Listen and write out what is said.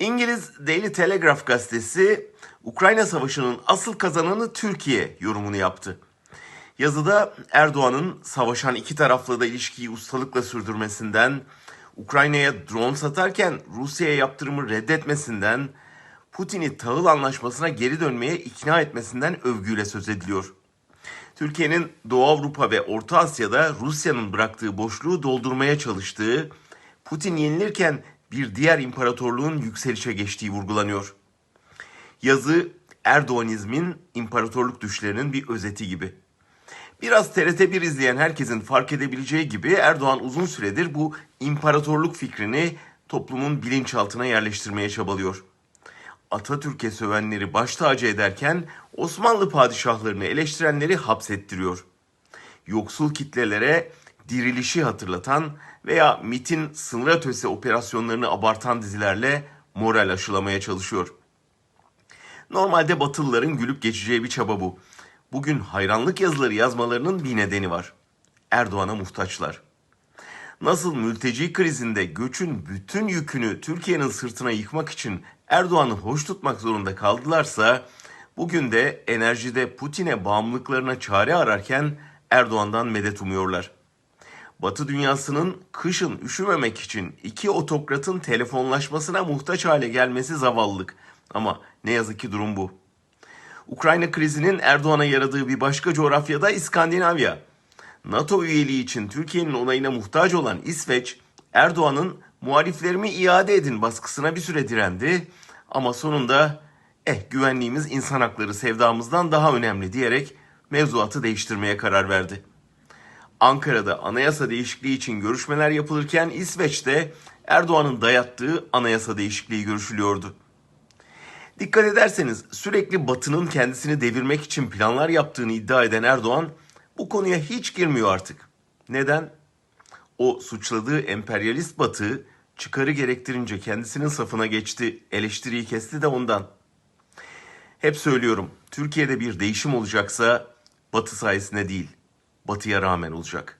İngiliz Daily Telegraph gazetesi Ukrayna Savaşı'nın asıl kazananı Türkiye yorumunu yaptı. Yazıda Erdoğan'ın savaşan iki tarafla da ilişkiyi ustalıkla sürdürmesinden, Ukrayna'ya drone satarken Rusya'ya yaptırımı reddetmesinden, Putin'i tahıl anlaşmasına geri dönmeye ikna etmesinden övgüyle söz ediliyor. Türkiye'nin Doğu Avrupa ve Orta Asya'da Rusya'nın bıraktığı boşluğu doldurmaya çalıştığı, Putin yenilirken bir diğer imparatorluğun yükselişe geçtiği vurgulanıyor. Yazı Erdoğanizmin imparatorluk düşlerinin bir özeti gibi. Biraz TRT1 izleyen herkesin fark edebileceği gibi Erdoğan uzun süredir bu imparatorluk fikrini toplumun bilinçaltına yerleştirmeye çabalıyor. Atatürk'e sövenleri baş tacı ederken Osmanlı padişahlarını eleştirenleri hapsettiriyor. Yoksul kitlelere dirilişi hatırlatan veya MIT'in sınır ötesi operasyonlarını abartan dizilerle moral aşılamaya çalışıyor. Normalde Batılıların gülüp geçeceği bir çaba bu. Bugün hayranlık yazıları yazmalarının bir nedeni var. Erdoğan'a muhtaçlar. Nasıl mülteci krizinde göçün bütün yükünü Türkiye'nin sırtına yıkmak için Erdoğan'ı hoş tutmak zorunda kaldılarsa, bugün de enerjide Putin'e bağımlılıklarına çare ararken Erdoğan'dan medet umuyorlar. Batı dünyasının kışın üşümemek için iki otokratın telefonlaşmasına muhtaç hale gelmesi zavallılık. Ama ne yazık ki durum bu. Ukrayna krizinin Erdoğan'a yaradığı bir başka coğrafyada İskandinavya. NATO üyeliği için Türkiye'nin onayına muhtaç olan İsveç, Erdoğan'ın muhaliflerimi iade edin baskısına bir süre direndi. Ama sonunda eh güvenliğimiz insan hakları sevdamızdan daha önemli diyerek mevzuatı değiştirmeye karar verdi. Ankara'da anayasa değişikliği için görüşmeler yapılırken İsveç'te Erdoğan'ın dayattığı anayasa değişikliği görüşülüyordu. Dikkat ederseniz sürekli Batı'nın kendisini devirmek için planlar yaptığını iddia eden Erdoğan bu konuya hiç girmiyor artık. Neden? O suçladığı emperyalist Batı çıkarı gerektirince kendisinin safına geçti, eleştiriyi kesti de ondan. Hep söylüyorum, Türkiye'de bir değişim olacaksa Batı sayesinde değil, Batı'ya rağmen olacak.